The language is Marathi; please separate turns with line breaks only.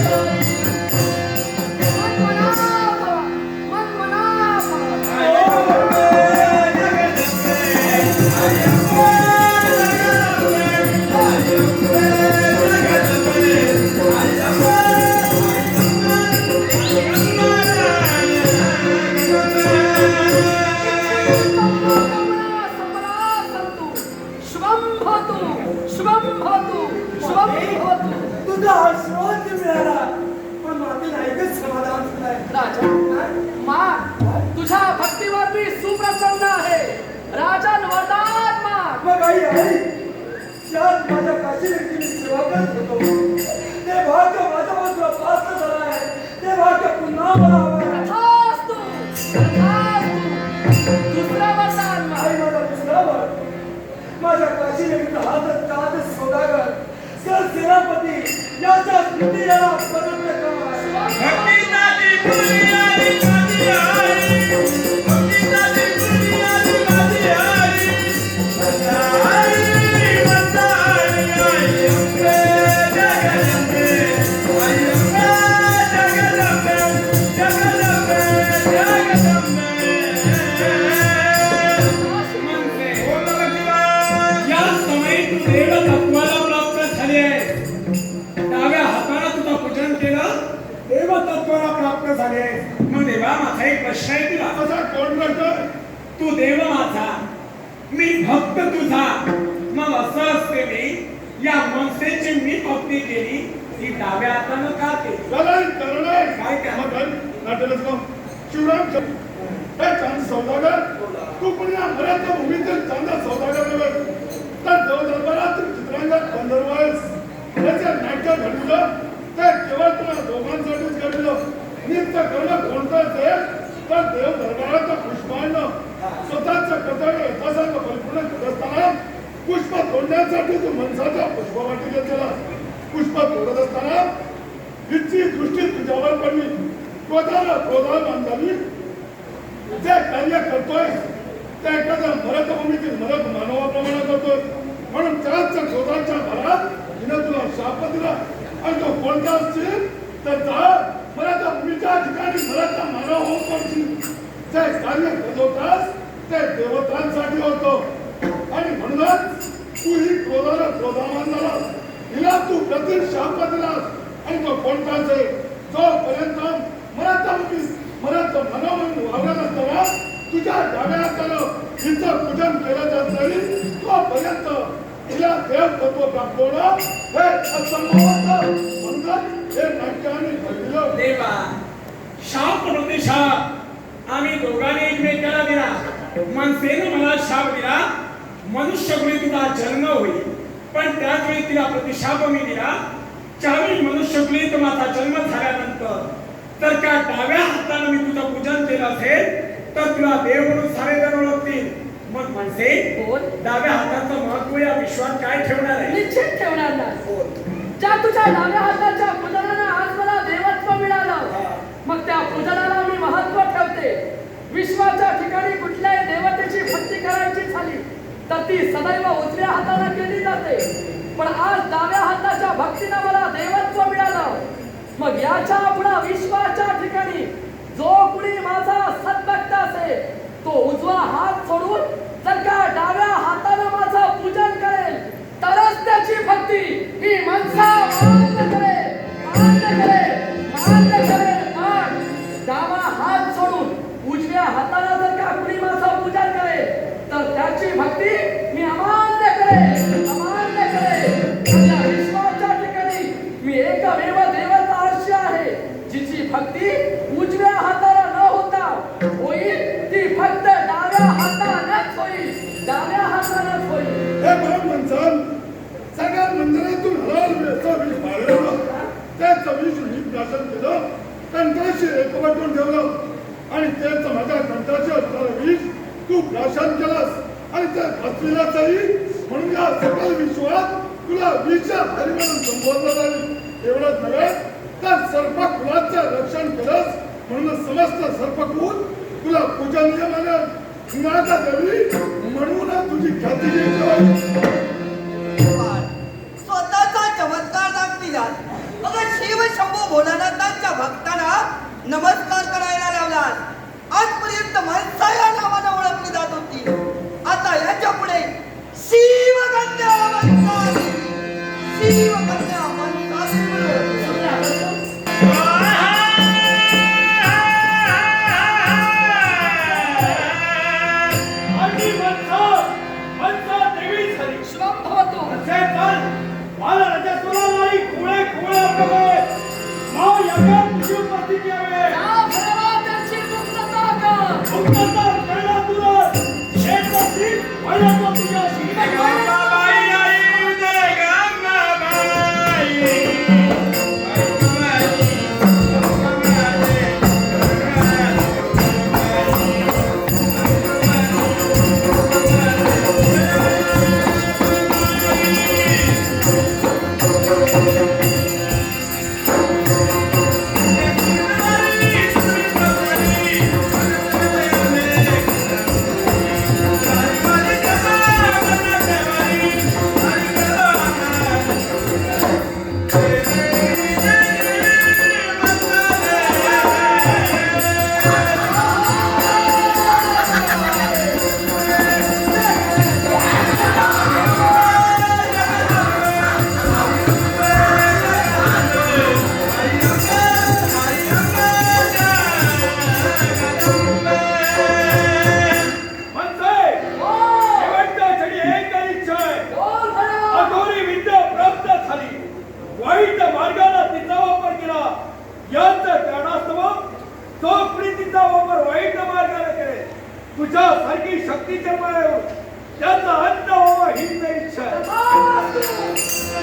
Música मी सुप्रसन्न आहे राजन वरदान मा
मग आई आई यात माझ्या काशी व्यक्तीने सेवा करत होतो ते भाग्य माझ्या बाजूला प्राप्त झालं आहे ते भाग्य पुन्हा मला हवं आहे
दुसरा वरदान मा
आई माझा दुसरा वर माझ्या काशी व्यक्ती हात ताज सौदागर। सर सेनापती याच्या स्मृती याला परत करा
भक्ती झाली फुलियारी माझा
एक प्रश्न आहे तुला
असा कोण करतो
तू देव माझा मी भक्त तुझा. मग असं असते मी या मनसेची मी भक्ती केली ती डाव्या हातानं का केली?
करुणे
काय काय?
मगन नाटकच को शिवराम हे चांद सौदागर तू पुन्हा मराठा भूमीतील चांदा सौदागर नव्हे तर देव दरबारात चित्रांगत गंधर्व आहेस त्याचे नाट्य घडलं ते केवळ तुला दोघांसाठीच घडलं नित्य करणं कोणतं ते तर देव दरबारात पुष्पांना स्वतःच कर्तव्य यथासांग परिपूर्ण करत असताना पुष्प तोडण्यासाठी तू मनसाच्या पुष्पवाटिकेत गेला पुष्प तोडत असताना इतकी दृष्टी तुझ्यावर पडली. स्वतःला क्रोधाला झाली जे कार्य करतोय त्या एखाद्या मरतभूमीतील मरत मानवाप्रमाणे करतोय. म्हणून त्याच क्रोधाच्या भरात हिनं तुला शाप दिला. आणि तो कोणता असतील? तर जा मराठा भूमीच्या ठिकाणी मराठा मानव होत पडशील. जे कार्य करत ते देवतांसाठी होतो. आणि म्हणूनच तू ही क्रोधाला क्रोधामान झालास हिला तू प्रति शाप दिलास? आणि तो कोणताच आहे? जोपर्यंत मराठा भूमी मराठा मानव म्हणून वावरत असताना तुझ्या डाव्या हातानं हिचं पूजन केलं जात नाही तोपर्यंत तिला देव तत्व प्राप्त होणं हे असंभव होतं. म्हणूनच हे नाट्याने घडलं
देवा शाप नव्हते शाप. आम्ही दोघांनी एकमेकाला दिला. मनसेनं मला शाप दिला. मनुष्यकुळी तुझा जन्म होईल. पण त्याच वेळी तिला प्रतिशाप मी दिला. ज्यावेळी मनुष्यकुळीत माझा जन्म झाल्यानंतर तर का डाव्या हातानं मी तुझं पूजन केलं असेल तर तुला देव म्हणून सारे जण ओळखतील. मग मनसे
बोल.
डाव्या हाताचं महत्त्व या विश्वात काय ठेवणार आहे?
निश्चित ठेवणार नाही. ज्या तुझ्या डाव्या हाताच्या पूजनानं आज मला देवत्व मिळालं मग त्या पूजनाला मी महत्त्व ठेवते विश्वाच्या ठिकाणी कुठल्याही देवतेची भक्ती करायची झाली तर ती सदैव उजव्या हाताने केली जाते. पण आज डाव्या हाताच्या भक्तीनं मला देवत्व मिळालं. मग याच्यापुढे विश्वाच्या ठिकाणी जो कुणी माझा सद्भक्त असेल तो उजवा हात सोडून जर का डाव्या हातानं माझं पूजन करेल तरच त्याची भक्ती ही माणसा मान्य करेल मान्य करेल. होईल
हे सगळ्या मंदिरातून हलाल वेळचा त्याचं प्राशन केलं. एकवटून ठेवलं. आणि माझ्या तू प्राशन आणि त्या असलेल्याचाही म्हणून या सकल विश्वात तुला म्हणून संबोधलं जाईल. एवढंच नव्हे तर रक्षण केलंस म्हणून समस्त सर्पकुल तुला पूजनीय मानत देवी म्हणून तुझी ख्याती निर्माण.
स्वतःचा चमत्कार दाखविला अगं शिव शंभू भोलानाथांच्या भक्तांना नमस्कार
Canta! for
his it.